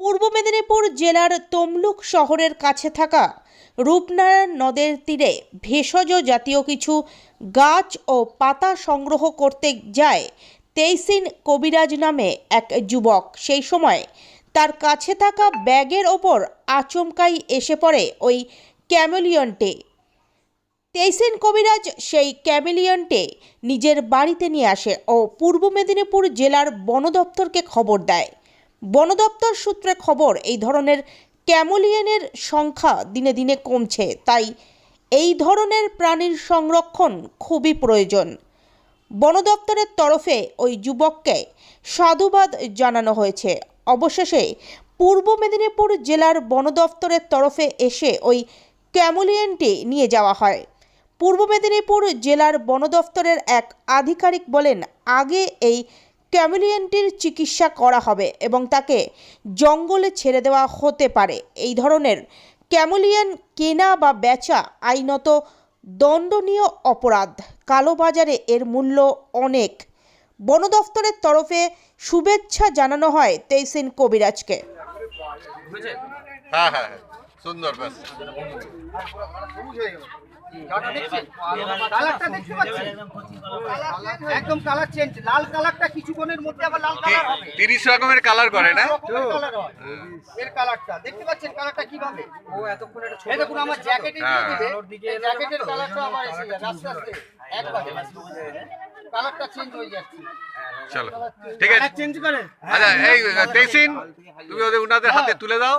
পূর্ব মেদিনীপুর জেলার তমলুক শহরের কাছে থাকা রূপনারায়ণ নদের তীরে ভেষজ জাতীয় কিছু গাছ ও পাতা সংগ্রহ করতে যায় তেইসিন কবিরাজ নামে এক যুবক। সেই সময় তার কাছে থাকা ব্যাগের ওপর আচমকাই এসে পড়ে ওই ক্যামেলিয়নটে। তেইসিন কবিরাজ সেই ক্যামেলিয়নটে নিজের বাড়িতে নিয়ে আসে ও পূর্ব মেদিনীপুর জেলার বন দপ্তরকে খবর দেয়। বন দপ্তর সূত্রে খবর, এই ধরনের ক্যামেলিয়নের সংখ্যা দিনে দিনে কমছে, তাই এই ধরনের প্রাণীর সংরক্ষণ খুবই প্রয়োজন। বন দপ্তরের তরফে ওই যুবককে সাধুবাদ জানানো হয়েছে। অবশেষে পূর্ব মেদিনীপুর জেলার বন দপ্তরের তরফে এসে ওই ক্যামোলিয়েনটি নিয়ে যাওয়া হয়। পূর্ব মেদিনীপুর জেলার বন দপ্তরের এক আধিকারিক বলেন, আগে এই ক্যামেলিয়নটির চিকিৎসা করা হবে এবং তাকে জঙ্গলে ছেড়ে দেওয়া হতে পারে। এই ধরনের ক্যামেলিয়ন কেনা বা বেচা আইনত দণ্ডনীয় অপরাধ। কালোবাজারে এর মূল্য অনেক। বন দফতরের তরফে শুভেচ্ছা জানানো হয় তেইসিন কবিরাজকে। হ্যাঁ হ্যাঁ হ্যাঁ। সুন্দর কালারটা দেখতে পাচ্ছেন? একদম কালার চেঞ্জ লাল কালারটা কিছুক্ষণের মধ্যে আবার লাল কালার হবে। তিরিশ রকমের কালার করে না? কালার হয়। এর কালারটা দেখতে পাচ্ছেন কালারটা কীভাবে? ও এতক্ষণ এটা এই দেখুন আমার জ্যাকেটে দিয়ে হ্যাঁ। দিবে। এই জ্যাকেটের কালারটা আবার এসে যাবে। আস্তে আস্তে। একবারে। কালারটা চেঞ্জ হয়ে। যাচ্ছে। চলো। ঠিক আছে। চেঞ্জ করে। আচ্ছা এই তেসিন তুমি ওদের উনাদের হাতে তুলে দাও।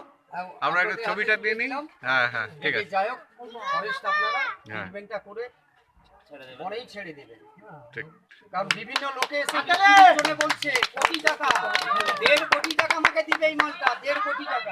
আমরা একটা ছবিটা দিয়ে নিই? হ্যাঁ হ্যাঁ ঠিক আছে। যাই হোক ফরেস্ট আপনারা ইনভেন্টটা ট্রিটমেন্টটা করে পরেই ছেড়ে দেবেন। ঠিক। কারণ বিভিন্ন লোকে এসে পিছনে বলছে কোটি টাকা দেড় কোটি টাকা আমাকে দিবে এই মালটা দেড় কোটি টাকা।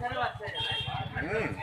음. 음.